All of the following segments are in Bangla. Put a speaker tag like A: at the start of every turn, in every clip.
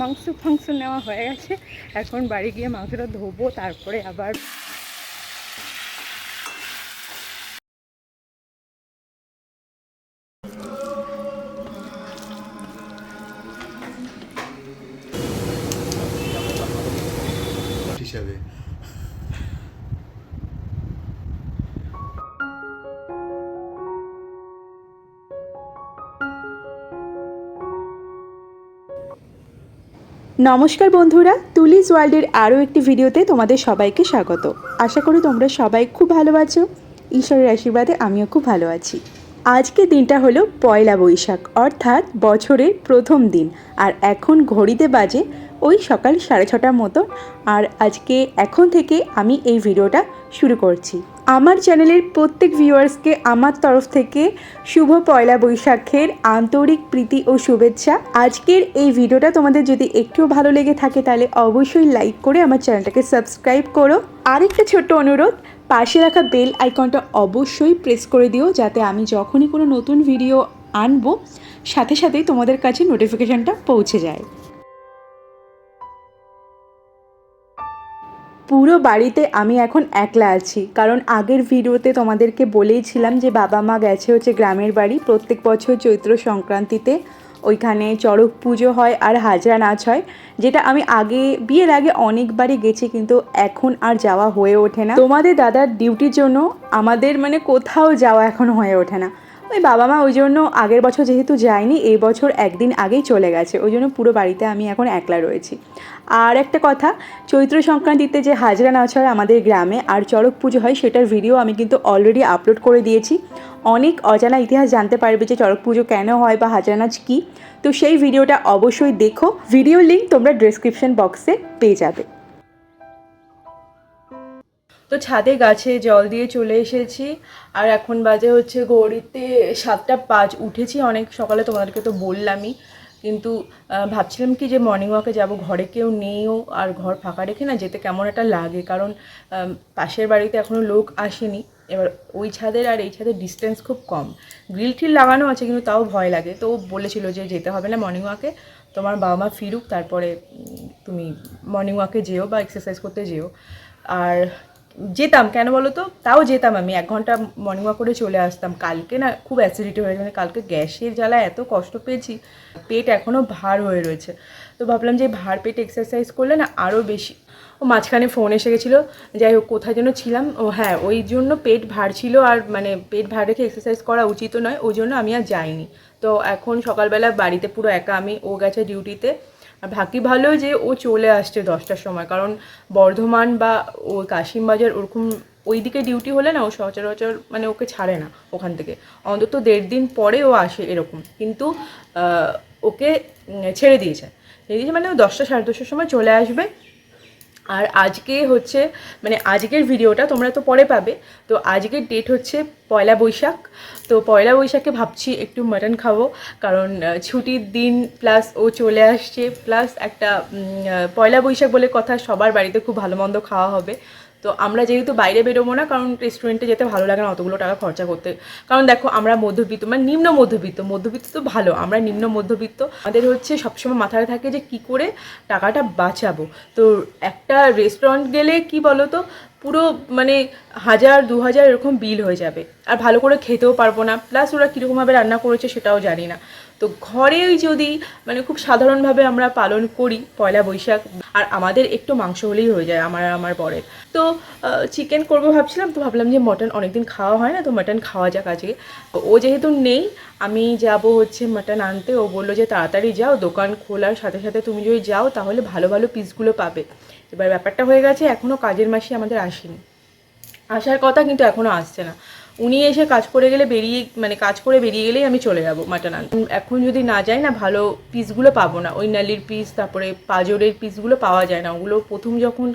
A: মাংস ফাংস নেওয়া হয়ে গেছে। এখন বাড়ি গিয়ে মাংসটা ধোবো তারপরে আবার
B: নমস্কার বন্ধুরা, তুলিস ওয়ার্ল্ডের আরও একটি ভিডিওতে তোমাদের সবাইকে স্বাগত। আশা করি তোমরা সবাই খুব ভালো আছো। ঈশ্বরের আশীর্বাদে আমিও খুব ভালো আছি। আজকে দিনটা হলো পয়লা বৈশাখ, অর্থাৎ বছরের প্রথম দিন। আর এখন ঘড়িতে বাজে ওই সকাল সাড়ে ছটার মতো। আর আজকে এখন থেকে আমি এই ভিডিওটা শুরু করছি। আমার চ্যানেলের প্রত্যেক ভিউয়ার্সকে আমার তরফ থেকে শুভ পয়লা বৈশাখের আন্তরিক প্রীতি ও শুভেচ্ছা। আজকের এই ভিডিওটা তোমাদের যদি একটুও ভালো লেগে থাকে তাহলে অবশ্যই লাইক করে আমার চ্যানেলটাকে সাবস্ক্রাইব করো। আরেকটা ছোট্ট অনুরোধ, পাশে রাখা বেল আইকনটা অবশ্যই প্রেস করে দিও যাতে আমি যখনই কোনো নতুন ভিডিও আনব, সাথে সাথেই তোমাদের কাছে নোটিফিকেশানটা পৌঁছে যায়। পুরো বাড়িতে আমি এখন একলা আছি। কারণ আগের ভিডিওতে তোমাদেরকে বলেইছিলাম যে বাবা মা গেছে হচ্ছে গ্রামের বাড়ি। প্রত্যেক বছর চৈত্র সংক্রান্তিতে ওইখানে চড়ক পুজো হয় আর হাজরা নাচ হয়, যেটা আমি আগে, বিয়ের আগে অনেকবারই গেছি কিন্তু এখন আর যাওয়া হয়ে ওঠে না। তোমাদের দাদার ডিউটির জন্য আমাদের মানে কোথাও যাওয়া এখন হয়ে ওঠে না। ওই বাবা মা ওই জন্য আগের বছর যেহেতু যায়নি, এই বছর একদিন আগেই চলে গেছে। ওই জন্য পুরো বাড়িতে আমি এখন একলা রয়েছি। আর একটা কথা, চৈত্র সংক্রান্তিতে যে হাজরা নাচ হয় আমাদের গ্রামে আর চড়ক পুজো হয়, সেটার ভিডিও আমি কিন্তু অলরেডি আপলোড করে দিয়েছি। অনেক অজানা ইতিহাস জানতে পারবে যে চড়ক পুজো কেন হয় বা হাজরা নাচ কী। তো সেই ভিডিওটা অবশ্যই দেখো। ভিডিও লিঙ্ক তোমরা ডেসক্রিপশন বক্সে পেয়ে যাবে। তো ছাদে গাছে জল দিয়ে চলে এসেছি। আর এখন বাজে হচ্ছে ঘড়িতে সাতটা পাঁচ। উঠেছি অনেক সকালে, তোমাদেরকে তো বললামই। কিন্তু ভাবছিলাম কি যে মর্নিং ওয়াকে যাব। ঘরে কেউ নেইও। আর ঘর ফাঁকা রেখে না যেতে কেমন একটা লাগে। কারণ পাশের বাড়িতে এখনও লোক আসেনি। এবার ওই ছাদের আর এই ছাদের ডিস্টেন্স খুব কম। গ্রিল টিল লাগানো আছে, কিন্তু তাও ভয় লাগে। তো বলেছিল যে যেতে হবে না মর্নিং ওয়াকে তোমার বাবা মা ফিরুক, তারপরে তুমি মর্নিং ওয়াকে যেও বা এক্সারসাইজ করতে যেও। আর যেতাম, কেন বলো তো তাও যেতাম আমি। এক ঘণ্টা মর্নিং ওয়াক করে চলে আসতাম। কালকে না খুব অ্যাসিডিটি হয়ে গেছে। কালকে গ্যাসের জ্বালা এত কষ্ট পেয়েছি, পেট এখনও ভার হয়ে রয়েছে। তো ভাবলাম যে ভার পেট এক্সারসাইজ করলে না আরও বেশি। ও মাঝখানে ফোন এসে গেছিল, যাই হোক, কোথায় যেন ছিলাম? ও হ্যাঁ ওই জন্য পেট ভার ছিল আর মানে পেট ভার রেখে এক্সারসাইজ করা উচিত নয়, ওই জন্য আমি আর যাইনি। তো এখন সকালবেলা বাড়িতে পুরো একা আমি, ও গেছে ডিউটিতে আর ভাগ্যি ভালো যে ও চলে আসছে দশটার সময়, কারণ বর্ধমান বা ও কাশিমবাজার ওরকম ওই দিকে ডিউটি হলে না ও সচরাচর মানে ওকে ছাড়ে না ওখান থেকে। অন্তত দেড় দিন পরে ও আসে এরকম। কিন্তু ওকে ছেড়ে দিয়েছে। ছেড়ে দিয়েছে মানে ও দশটা সাড়ে দশটার সময় চলে আসবে। আর আজকে হচ্ছে মানে আজকের ভিডিওটা তোমরা তো পরে পাবে। তো আজকের ডেট হচ্ছে পয়লা বৈশাখ। তো পয়লা বৈশাখে ভাবছি একটু মাটন খাব, কারণ ছুটির দিন প্লাস ও চলে আসছে প্লাস একটা পয়লা বৈশাখ বলে কথা সবার বাড়িতে খুব ভালো মন্দ খাওয়া হবে। তো আমরা যেহেতু বাইরে বেরোবো না, কারণ রেস্টুরেন্টে যেতে ভালো লাগে না, অতগুলো টাকা খরচা করতে। কারণ দেখো, আমরা মধ্যবিত্ত মানে নিম্ন মধ্যবিত্ত মধ্যবিত্ত তো ভালো, আমরা নিম্ন মধ্যবিত্ত। আমাদের হচ্ছে সবসময় মাথায় থাকে যে কি করে টাকাটা বাঁচাবো। তো একটা রেস্টুরেন্ট গেলে কি বলো তো পুরো মানে হাজার, দু হাজার এরকম বিল হয়ে যাবে। আর ভালো করে খেতেও পারব না প্লাস ওরা কীরকমভাবে রান্না করেছে সেটাও জানি না। তো ঘরেই যদি মানে খুব সাধারণভাবে আমরা পালন করি পয়লা বৈশাখ, আর আমাদের একটু মাংস হলেই হয়ে যায়, আমার আমার বরের। তো চিকেন করব ভাবছিলাম, তো ভাবলাম যে মটন অনেকদিন খাওয়া হয় না, তো মটন খাওয়া যাক আজকে। ও যেহেতু নেই, আমি যাব হচ্ছে মটন আনতে, ও বলল যে তাড়াতাড়ি যাও, দোকান খোলার সাথে সাথে তুমি যদি যাও, তাহলে ভালো ভালো পিসগুলো পাবে। এবার ব্যাপারটা হয়ে গেছে এখনও কাজের মাসি আমাদের আসেনি। আসার কথা কিন্তু এখনও আসছে না। উনি এসে কাজ করে গেলে বেরিয়ে মানে কাজ করে বেরিয়ে গেলেই আমি চলে যাব মাটন আনতে। এখন যদি না যাই না, ভালো পিসগুলো পাবো না। ওই নালির পিস তারপরে পাজরের পিসগুলো পাওয়া যায় না। ওগুলো প্রথম যখন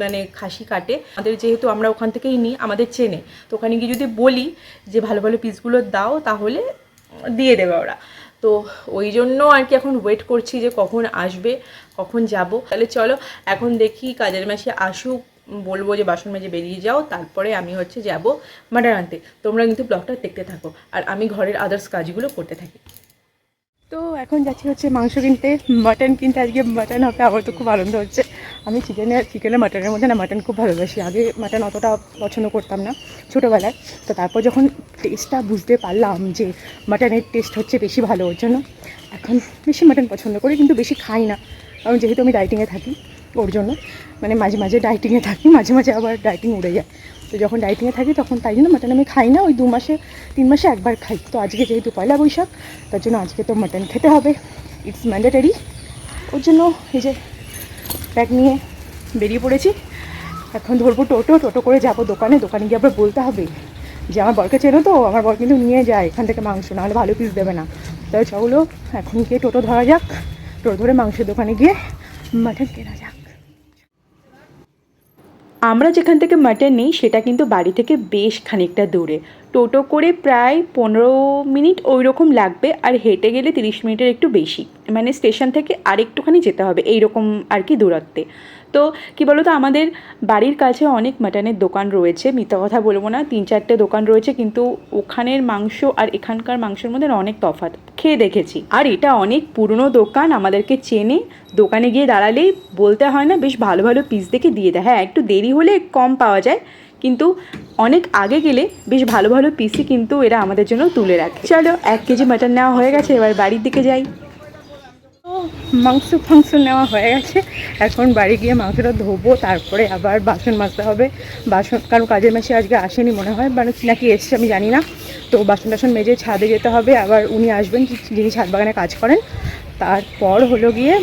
B: মানে খাসি কাটে, আমাদের যেহেতু আমরা ওখান থেকেই নিই, আমাদের চেনে। তো ওখানে গিয়ে যদি বলি যে ভালো ভালো পিসগুলো দাও, তাহলে দিয়ে দেবে ওরা। তো ওই জন্য আর কি এখন ওয়েট করছি যে কখন আসবে, কখন যাব। তাহলে চলো, এখন দেখি কাজের মাসে আসুক বলব যে বাসন মেজে বেরিয়ে যাও, তারপরে আমি হচ্ছে যাব মাটন আনতে তোমরা কিন্তু ব্লগটা দেখতে থাকো, আর আমি ঘরের আদার্স কাজগুলো করতে থাকি।
A: তো এখন যাচ্ছি হচ্ছে মাংস কিনতে। মাটন কিনতে, আজকে মাটন হবে, আমার তো খুব আনন্দ হচ্ছে। আমি চিকেনের চিকেনের মাটনের মধ্যে না মাটন খুব ভালোবাসি। আগে মাটন অতটা পছন্দ করতাম না ছোটোবেলায়। তো তারপর যখন টেস্টটা বুঝতে পারলাম যে মাটনের টেস্ট হচ্ছে বেশি ভালো, ওর জন্য এখন বেশি মাটন পছন্দ করি, কিন্তু বেশি খাই না। কারণ যেহেতু আমি ডাইটিংয়ে থাকি ওর জন্য। মানে মাঝে মাঝে ডাইটিংয়ে থাকি, মাঝে মাঝে আবার ডাইটিং উড়ে যায়। তো যখন ডাইটিংয়ে থাকি তখন তাই জন্য মাটন আমি খাই না, ওই দু মাসে, তিন মাসে একবার খাই। তো আজকে যেহেতু পয়লা বৈশাখ, তার জন্য আজকে তো মাটন খেতে হবে। ইটস ম্যান্ডেটারি ওর জন্য এই যে ব্যাগ নিয়ে বেরিয়ে পড়েছি। এখন ধরবো টোটো টোটো করে যাব দোকানে। দোকানে গিয়ে আবার বলতে হবে যে, আমার বরকে চেনো তো, আমার বর কিন্তু নিয়ে যায়। এখান থেকে মাংস, নাহলে ভালো পিস দেবে না। তাই চলো, এখন গিয়ে টোটো ধরা যাক। টোটো ধরে মাংসের দোকানে গিয়ে মাটন কেনা যাক।
B: আমরা যেখান থেকে মাটন নিই, সেটা কিন্তু বাড়ি থেকে বেশ খানিকটা দূরে। টোটো করে প্রায় পনেরো মিনিট ওই রকম লাগবে, আর হেঁটে গেলে তিরিশ মিনিটের একটু বেশি। মানে স্টেশন থেকে আর একটুখানি যেতে হবে, এইরকম আর কি দূরত্বে। তো কি বলো তো আমাদের বাড়ির কাছে অনেক মাটনের দোকান রয়েছে, মিথ্যা কথা বলব না, তিন চারটে দোকান রয়েছে, কিন্তু ওখানের মাংস আর এখানকার মাংসের মধ্যে অনেক তফাৎ। খেয়ে দেখেছি। আর এটা অনেক পুরনো দোকান, আমাদেরকে চেনে দোকানে গিয়ে দাঁড়ালেই বলতে হয় না, বেশ ভালো ভালো পিস দেখে দিয়ে দেয়। হ্যাঁ একটু দেরি হলে কম পাওয়া যায়, কিন্তু অনেক আগে গেলে বেশ ভালো ভালো পিসই কিন্তু এরা আমাদের জন্য তুলে রাখে। চলো, এক কেজি মাটন নেওয়া হয়ে গেছে, এবার বাড়ির দিকে যাই।
A: মাংস, ফাংস নেওয়া হয়ে গেছে। এখন বাড়ি গিয়ে মাংসটা ধোবো, তারপরে আবার বাসন মাজতে হবে। বাসন কারণ কাজের মাসে আজকে আসেনি মনে হয় মানে নাকি এসছে আমি জানি না। তো বাসন টাসন মেজে ছাদে যেতে হবে, আবার উনি আসবেন যিনি ছাদ বাগানে কাজ করেন। তারপর হলো গিয়ে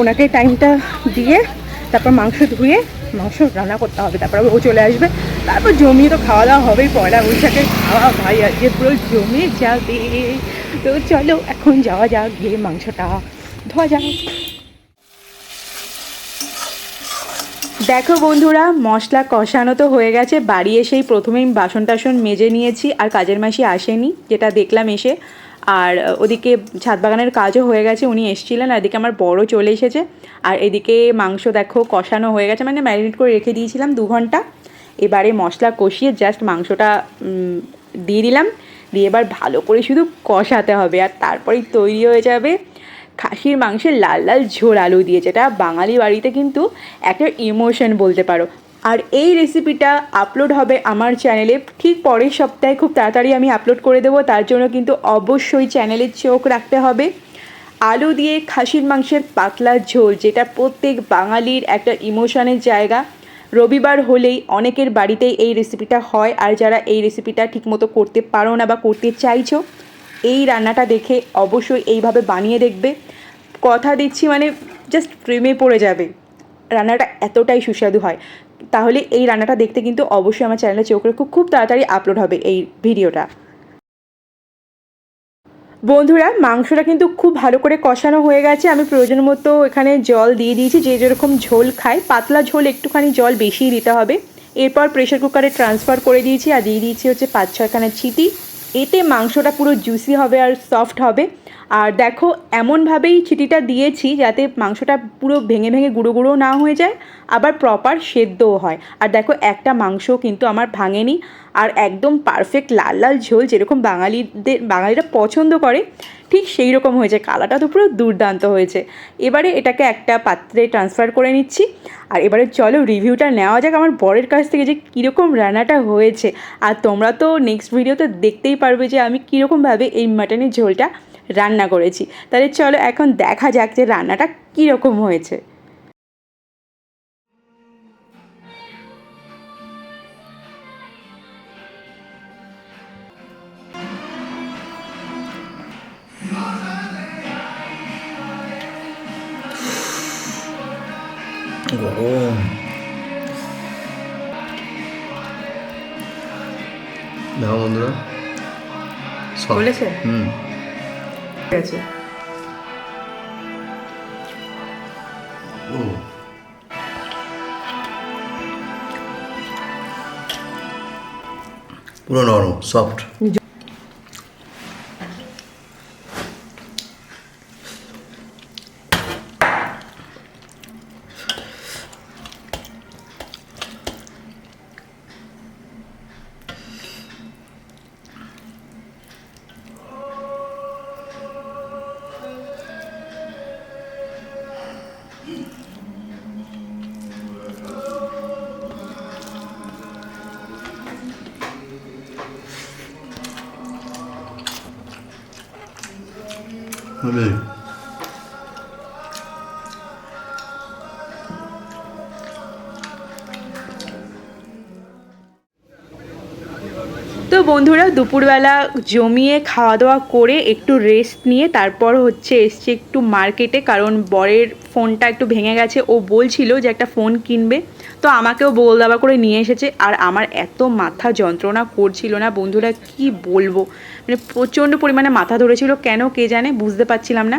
A: ওনাকে টাইমটা দিয়ে তারপর মাংস ধুয়ে, মাংস রান্না করতে হবে। তারপর ও চলে আসবে। তারপর জমিয়ে তো খাওয়া দাওয়া হবেই, পয়লা বৈশাখে খাওয়া, ভাই, আজকে পুরো জমে যাবে। তো চলো, এখন যাওয়া যাক, গিয়ে মাংসটা ধোয়া যাক।
B: দেখো বন্ধুরা, মশলা কষানো তো হয়ে গেছে। বাড়ি এসেই প্রথমেই বাসন টাসন মেজে নিয়েছি, আর কাজের মাসি আসেনি, যেটা দেখলাম এসে। আর ওদিকে ছাদ বাগানের কাজও হয়ে গেছে, উনি এসেছিলেন, আর এদিকে আমার বড় চলে এসেছে। আর এদিকে মাংস দেখো কষানো হয়ে গেছে মানে ম্যারিনেট করে রেখে দিয়েছিলাম দু ঘণ্টা। এবারে মশলা কষিয়ে জাস্ট মাংসটা দিয়ে দিলাম। দিয়ে এবার ভালো করে শুধু কষাতে হবে আর তারপরেই তৈরি হয়ে যাবে খাসির মাংসের লাল লাল ঝোল আলু দিয়ে, যেটা বাঙালি বাড়িতে কিন্তু একটা ইমোশন বলতে পারো। আর এই রেসিপিটা আপলোড হবে আমার চ্যানেলে। ঠিক পরের সপ্তাহে খুব তাড়াতাড়ি আমি আপলোড করে দেবো, তার জন্য কিন্তু অবশ্যই চ্যানেলে চোখ রাখতে হবে। আলু দিয়ে খাসির মাংসের পাতলা ঝোল, যেটা প্রত্যেক বাঙালির একটা ইমোশনের জায়গা। রবিবার হলেই অনেকের বাড়িতেই এই রেসিপিটা হয়। আর যারা এই রেসিপিটা ঠিকমতো করতে পারো না বা করতে চাইছো, এই রান্নাটা দেখে অবশ্যই এইভাবে বানিয়ে দেখবে। কথা দিচ্ছি মানে জাস্ট প্রেমে পড়ে যাবে। রান্নাটা এতটাই সুস্বাদু হয়। তাহলে এই রান্নাটা দেখতে কিন্তু অবশ্যই আমার চ্যানেলে চোখ রেখে। খুব তাড়াতাড়ি আপলোড হবে এই ভিডিওটা বন্ধুরা, মাংসটা কিন্তু খুব ভালো করে কষানো হয়ে গেছে। আমি প্রয়োজন মতো এখানে জল দিয়ে দিয়েছি। যে যেরকম ঝোল খায় পাতলা ঝোল একটুখানি জল বেশিই দিতে হবে। এরপর প্রেশার কুকারে ট্রান্সফার করে দিয়েছি আর দিয়ে দিয়েছি হচ্ছে পাঁচ ছয়খানা ছিটি এতে মাংসটা পুরো জুসি হবে আর সফট হবে। আর দেখো, এমনভাবেই চিটিটা দিয়েছি যাতে মাংসটা পুরো ভেঙে ভেঙে গুঁড়ো গুঁড়ো না হয়ে যায়, আবার প্রপার সেদ্ধও হয়। আর দেখো, একটা মাংস কিন্তু আমার ভাঙেনি। আর একদম পারফেক্ট লাল লাল ঝোল যেরকম বাঙালিদের, বাঙালিরা পছন্দ করে, ঠিক সেই রকম হয়েছে। কালারটা তো পুরো দুর্দান্ত হয়েছে। এবারে এটাকে একটা পাত্রে ট্রান্সফার করে নিচ্ছি। আর এবারে চলো রিভিউটা নেওয়া যাক আমার বরের কাছ থেকে যে কীরকম রান্নাটা হয়েছে। আর তোমরা তো নেক্সট ভিডিওতে দেখতেই পারবে যে আমি কীরকমভাবে এই মাটনের ঝোলটা রান্না করেছি। তাহলে চলো এখন দেখা যাক যে রান্নাটা কীরকম হয়েছে।
C: গরম। দেখো বন্ধুরা
B: বলেছে?
C: হুম।
B: আছে।
C: পুরো নরম সফট
B: তো বন্ধুরা, দুপুরবেলা জমিয়ে খাওয়া দাওয়া করে একটু রেস্ট নিয়ে তারপর হচ্ছে এসছে একটু মার্কেটে কারণ বরের ফোনটা একটু ভেঙে গেছে। ও বলছিল যে একটা ফোন কিনবে। তো আমাকেও বল দাবা করে নিয়ে এসেছে আর আমার এত মাথা যন্ত্রণা করছিল না বন্ধুরা, কি বলব? মানে প্রচণ্ড পরিমাণে মাথা ধরেছিল, কেন কে জানে বুঝতে পারছিলাম না।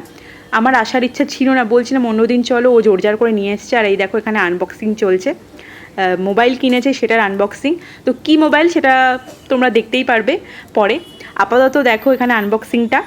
B: আমার আসার ইচ্ছা ছিল না, বলছিলাম অন্যদিন চলো, ও জোরজার করে নিয়ে এসছে আর এই দেখো এখানে আনবক্সিং চলছে। মোবাইল কিনেছে, সেটার আনবক্সিং তো কি মোবাইল সেটা তোমরা দেখতেই পারবে পরে। আপাতত দেখো এখানে আনবক্সিংটা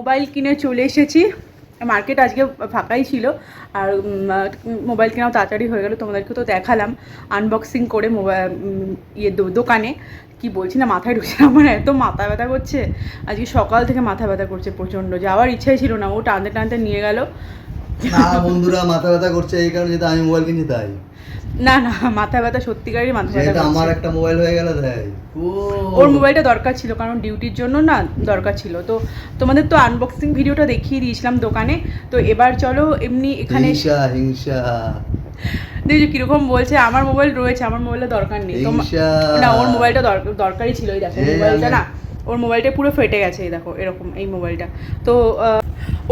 B: মোবাইল কিনে চলে এসেছি। মার্কেট আজকে ফাঁকাই ছিল। আর মোবাইল কেনাও তাড়াতাড়ি হয়ে গেল। তোমাদেরকে তো দেখালাম। আনবক্সিং করে মোবাইল ইয়ে দোকানে। কি বলছি না, মাথায় ঢুকছে আমার এত মাথা ব্যথা করছে। আজকে সকাল থেকে মাথা ব্যথা করছে প্রচণ্ড। যাওয়ার ইচ্ছাই ছিল না। ও টানতে টানতে নিয়ে গেল।
C: বন্ধুরা, মাথা ব্যথা করছে। এই কারণে আমি মোবাইল কিনছি তাই।
B: না না মাথা ব্যথা সত্যিকারই মাথা ব্যথা
C: আমার একটা মোবাইল হয়ে গেল তাই।
B: ওর মোবাইলটা দরকার ছিল কারণ ডিউটির জন্য না দরকার ছিল। তো তোমাদের তো আনবক্সিং ভিডিওটা দেখিয়ে দিয়েছিলাম দোকানে। তো এবার চলো এমনি এখানে
C: হিংসা হিংসা।
B: দেখছ কীরকম বলছে আমার মোবাইল রয়েছে আমার মোবাইলটা দরকার নেই। তোমার না ওর মোবাইলটা দর- দরকারই ছিল এই দেখো মোবাইলটা না ওর মোবাইলটা পুরো ফেটে গেছে এই দেখো এরকম এই মোবাইলটা। তো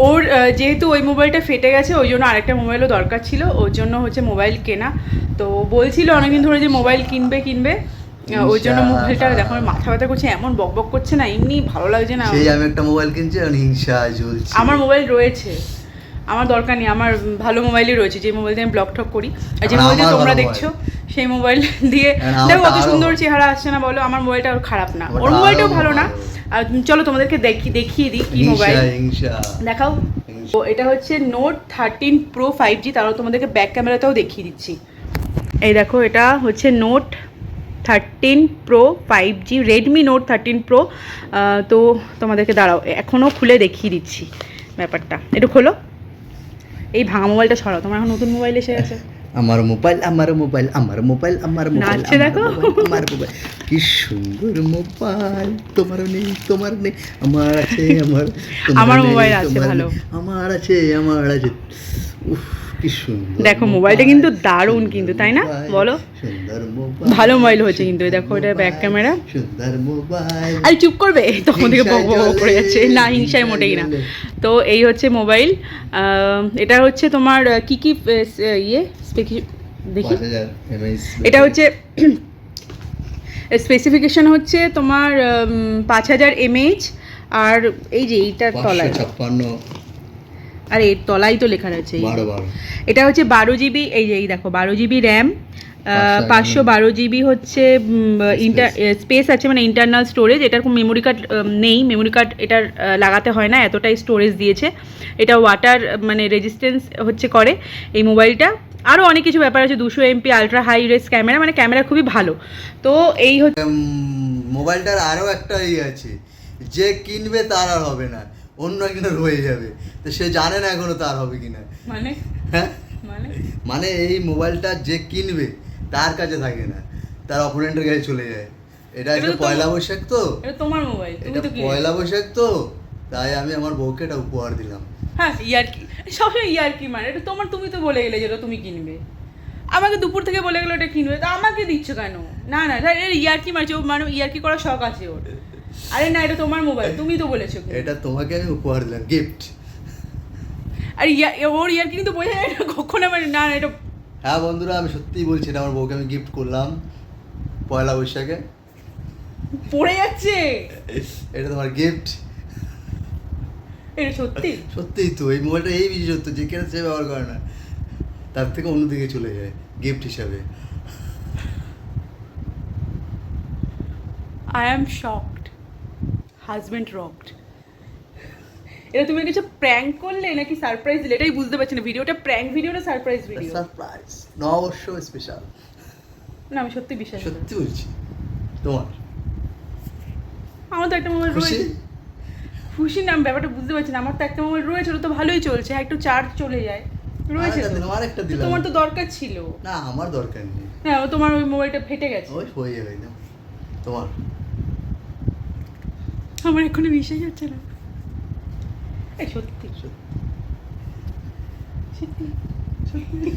B: ওর যেহেতু ওই মোবাইলটা ফেটে গেছে ওই জন্য আরেকটা মোবাইলও দরকার ছিল ওর জন্য হচ্ছে মোবাইল কেনা। তো বলছিল অনেকদিন ধরে যে মোবাইল কিনবে কিনবে ওই জন্য। মোবাইলটা দেখো মাথা ব্যথা করছে এমন বক বক করছে না এমনি ভালো লাগছে না।
C: সেই আমি একটা মোবাইল কিনছি আর হিংসা
B: আমার মোবাইল রয়েছে আমার দরকার নেই আমার ভালো মোবাইলই রয়েছে যে মোবাইল দিয়ে আমি ব্লগ ঠক করি। আর যে মোবাইল
C: আমার
B: তোমরা দেখছ সেই মোবাইল দিয়ে দেখো কত সুন্দর চেহারা আসছে না বলো আমার মোবাইলটা আর খারাপ না। ওর মোবাইলটাও ভালো না। আর চলো তোমাদেরকে দেখি দেখিয়ে দিই কি মোবাইল দেখাও। তো এটা হচ্ছে Note thirteen Pro five G তারও তোমাদেরকে ব্যাক ক্যামেরাতেও দেখিয়ে দিচ্ছি। এই দেখো এটা হচ্ছে Note thirteen Pro five G Redmi Note thirteen Pro তো তোমাদেরকে দাঁড়াও এখনও খুলে দেখিয়ে দিচ্ছি ব্যাপারটা। একটু খোলো। এই ভাঙা মোবাইলটা সরাও তোমার এখন নতুন মোবাইল এসে গেছে।
C: আমার মোবাইল আমার মোবাইল আমার মোবাইল আমার মোবাইল আমার
B: দেখো।
C: মোবাইল, কি সুন্দর মোবাইল তোমার নেই তোমার নেই আমার আছে আমার
B: আমার মোবাইল আছে ভালো।
C: আমার আছে আমার আছে। উফ কি সুন্দর
B: দেখো, মোবাইলটা কিন্তু দারুণ কিন্তু, তাই না? বলো?
C: সুন্দর মোবাইল
B: ভালো মোবাইল হয়েছে কিন্তু, দেখো, এটা ব্যাক ক্যামেরা
C: সুন্দর মোবাইল।
B: আরে চুপ করবে তখন থেকে বক বক করে যাচ্ছে। না হিংসায় মোটেই না। তো এই হচ্ছে মোবাইল। এটা হচ্ছে তোমার কি কি ইয়ে? দেখি। এটা হচ্ছে স্পেসিফিকেশন হচ্ছে তোমার পাঁচ হাজার এমএইচ আর এই যে এইটার তলায়।
C: ছাপ্পান্ন।
B: আর এর তলায় তো লেখা রয়েছে এটা হচ্ছে বারো জিবি এই যে এই দেখো বারো জিবি র্যাম পাঁচশো বারো জিবি হচ্ছে ইন্টার স্পেস আছে মানে ইন্টারনাল স্টোরেজ এটার কোনো মেমোরি কার্ড নেই মেমোরি কার্ড এটার লাগাতে হয় না এতটাই স্টোরেজ দিয়েছে। এটা ওয়াটার মানে রেজিস্ট্যান্স হচ্ছে করে এই মোবাইলটা আরও অনেক কিছু ব্যাপার আছে দুশো MP ultra high res camera মানে ক্যামেরা খুবই ভালো। তো এই হচ্ছে
C: মোবাইলটার আরও একটা ইয়ে আছে যে কিনবে তার আর হবে না অন্য একজনের হয়ে যাবে তো সে জানে না এখনও তার হবে কিনা।
B: মানে?
C: হ্যাঁ?
B: মানে?
C: মানে এই মোবাইলটা যে কিনবে তার কাছে থাকে না তার অপোনেন্টের কাছে চলে যায়। এটা
B: তো
C: পয়লা বৈশাখ তো।
B: তোমার মোবাইল
C: এটা
B: তো কি
C: পয়লা বৈশাখ তো তাই আমি আমার বউকে এটা উপহার দিলাম।
B: হ্যাঁ ইয়ারকি। সবসময় ইয়ারকি মানে এটা তোমার তুমি তো বলে গেলে যেটা তুমি কিনবে। আমাকে দুপুর থেকে বলে গেলো এটা কিনবে তা আমাকে দিচ্ছ কেন? না না এটা ইয়ারকি মারছে ও মানে ইয়ারকি করার শখ আছে ওর। আরে না এটা তোমার মোবাইল তুমি তো বলেছ
C: এটা তোমাকে আমি উপহার দিলাম গিফট
B: আর ইয়া ওর ইয়ারকি কিন্তু বোঝা যায় না কখন আমার না না এটা
C: হ্যাঁ বন্ধুরা আমি সত্যিই বলছি এটা আমার বউকে আমি গিফট করলাম পয়লা বৈশাখে।
B: পড়ে যাচ্ছে।
C: এটা তোমার গিফট
B: এটা সত্যি?
C: সত্যিই তো এই মোবাইলটা এই বিশেষত্ব যে কেন সে ব্যবহার করে না। তার থেকে অন্যদিকে চলে যায় গিফট হিসাবে।
B: I am shocked husband rocked এটা তুমি কিছু প্র্যাঙ্ক করলে নাকি সারপ্রাইজ দিলে? এটাই বুঝতে পারছি না ভিডিওটা প্র্যাঙ্ক ভিডিও না সারপ্রাইজ ভিডিও
C: সারপ্রাইজ না অবশ্য স্পেশাল
B: না আমি সত্যি বিশ্বাস
C: সত্যি বলছি তোমার।
B: আমার তো একটা মোবাইল রয়েছে। খুশি না ব্যাপারটা বুঝতে পারছি না। আমার তো একটা মোবাইল রয়েছে তো ভালোই চলছে। একটু চার্জ চলে যায়। রয়েছে
C: আরেকটা
B: তো।
C: দিলাম।
B: তোমার তো দরকার ছিল।
C: না আমার দরকার নেই।
B: হ্যাঁ ও তোমার ওই মোবাইলটা ফেটে গেছে।
C: ওই হয়ে যাবে না তোমার।
B: আমার এখনও বিশ্বাস হচ্ছে না। এই সত্যি। সত্যি। সত্যি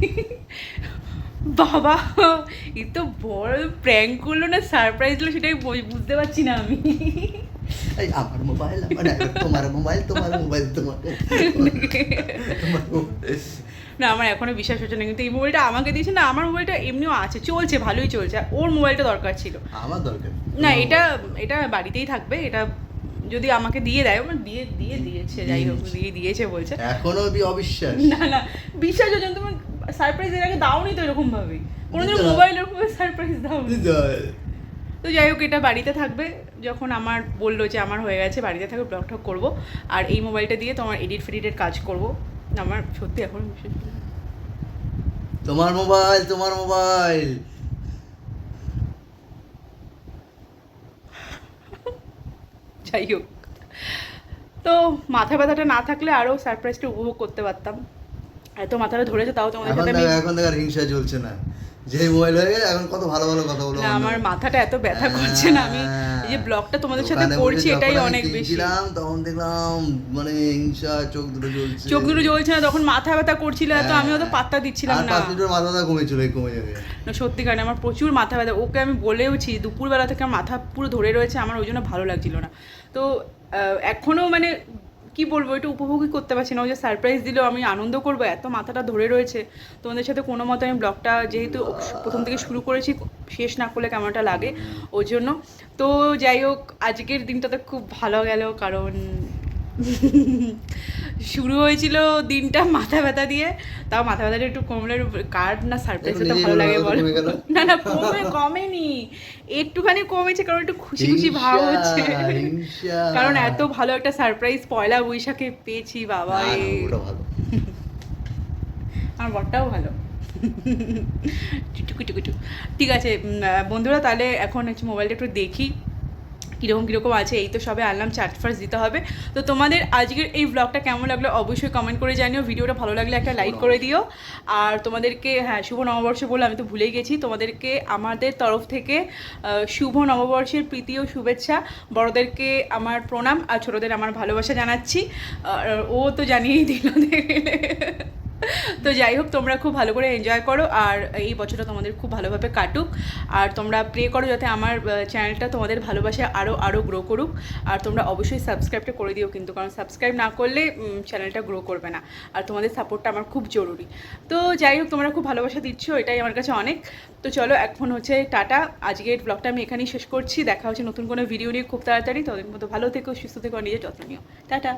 B: বাবা এ তো বড় প্র্যাঙ্ক করল না সারপ্রাইজ দিলো সেটাই বুঝতে পারছি না আমি।
C: এই আমার মোবাইল আমার তোমার মোবাইল তোমার মোবাইল তোমার তোমার
B: না আমার এখনও বিশ্বাস হচ্ছে না কিন্তু এই মোবাইলটা আমাকে দিয়েছে না আমার মোবাইলটা এমনিও আছে চলছে ভালোই চলছে ওর মোবাইলটা দরকার ছিল।
C: আমার দরকার।
B: না এটা এটা বাড়িতেই থাকবে এটা যদি আমাকে দিয়ে দেয় আমার দিয়ে দিয়ে দিয়েছে যাই হোক দিয়ে দিয়েছে বলছে।
C: এখনও বি- অবিশ্বাস।
B: না না বিশ্বাস হচ্ছে না, তুমি সারপ্রাইজ এর আগে দাওনি তো এরকম ভাবে কোনোদিন মোবাইল এরকম সারপ্রাইজ
C: হয়।
B: তো যাই হোক এটা বাড়িতে থাকবে। যখন আমার বলল যে আমার হয়ে গেছে বাড়িতে থাকবে ব্লগ টক করব। আর এই মোবাইলটা দিয়ে তোমার এডিট ফেডিটের কাজ করব। আমার সত্যি এখন না।
C: তোমার মোবাইল তোমার মোবাইল।
B: যাই হোক। তো মাথা ব্যথাটা না থাকলে আরও সারপ্রাইজটা উপভোগ করতে পারতাম। এত মাথাটা ধরেছে তাও তোমাদের সাথে আমি
C: এখন দেখো আর হিংসা চলছে না। যে মোবাইল হয়ে গেছে এখন কত ভালো ভালো কথা বলো
B: না আমার মাথাটা এত ব্যথা করছে না আমি এই যে ব্লগটা তোমাদের সাথে করছি এটাই অনেক বেশি।
C: কিনছিলাম, তখন দেখলাম মানে হিংসা চোখ দুটো জ্বলছে।
B: চোখ দুটো জ্বলছে না তখন মাথা ব্যথা করছিল এত আমিও তো পাত্তা দিচ্ছিলাম না।
C: পাঁচ মিনিটের মাথা ব্যথা কমেছিল কমে যাবে।
B: না সত্যি কারণে আমার প্রচুর মাথা ব্যথা ওকে আমি বলেওছি দুপুরবেলা থেকে আমার মাথা পুরো ধরে রয়েছে আমার ওই জন্য ভালো লাগছিল না। তো এখনও মানে কি বলব এটা উপভোগই করতে পারছি না। ওই যে সারপ্রাইজ দিলেও আমি আনন্দ করব, এত মাথাটা ধরে রয়েছে। তোমাদের সাথে কোনো মতো আমি ব্লগটা যেহেতু প্রথম থেকে শুরু করেছি, শেষ না করলে কেমনটা লাগে, ওই জন্য। তো যাই হোক, আজকের দিনটাতে খুব ভালো গেল, কারণ শুরু হয়েছিল দিনটা মাথা ব্যথা দিয়ে তাও মাথা ব্যথাটা একটু কমলে কার না সারপ্রাইজ
C: একটু
B: ভালো লাগে বলো। না না কমে কমেনি। একটুখানি কমেছে কারণ একটু খুশি খুশি ভাব হচ্ছে। কারণ এত ভালো একটা সারপ্রাইজ পয়লা বৈশাখে পেয়েছি বাবা আমার বরটাও ভালো। টুকু টুকু টুকু। ঠিক আছে বন্ধুরা তাহলে এখন হচ্ছে মোবাইলটা একটু দেখি। কীরকম কীরকম আছে, এই তো সবে আনলাম, চার্জ ফার্স্ট দিতে হবে। তো তোমাদের আজকের এই ব্লগটা কেমন লাগল অবশ্যই কমেন্ট করে জানিও, ভিডিওটা ভালো লাগলে একটা লাইক করে দিও। আর তোমাদেরকে হ্যাঁ শুভ নববর্ষ বলে আমি তো ভুলেই গেছি, তোমাদেরকে আমাদের তরফ থেকে শুভ নববর্ষের প্রীতি ও শুভেচ্ছা, বড়দেরকে আমার প্রণাম, আর ছোটোদের আমার ভালোবাসা জানাচ্ছি। ও তো জানিয়েই দিল। তো যাই হোক, তোমরা খুব ভালো করে এনজয় করো আর এই বছরটা তোমাদের খুব ভালোভাবে কাটুক। আর তোমরা প্রে করো যাতে আমার চ্যানেলটা তোমাদের ভালোবাসা আরও আরও গ্রো করুক। আর তোমরা অবশ্যই সাবস্ক্রাইবটা করে দিও কিন্তু, কারণ সাবস্ক্রাইব না করলে চ্যানেলটা গ্রো করবে না। আর তোমাদের সাপোর্টটা আমার খুব জরুরি। তো যাই হোক, তোমরা খুব ভালোবাসা দিচ্ছ, এটাই আমার কাছে অনেক। তো চলো, এখন হচ্ছে টাটা। আজকের ব্লগটা আমি এখানেই শেষ করছি। দেখা হচ্ছে নতুন কোনো ভিডিও নিয়ে খুব তাড়াতাড়ি। ততদিন মতো ভালো থেকো, সুস্থ থেকো, নিজের যত্ন নিও। টাটা।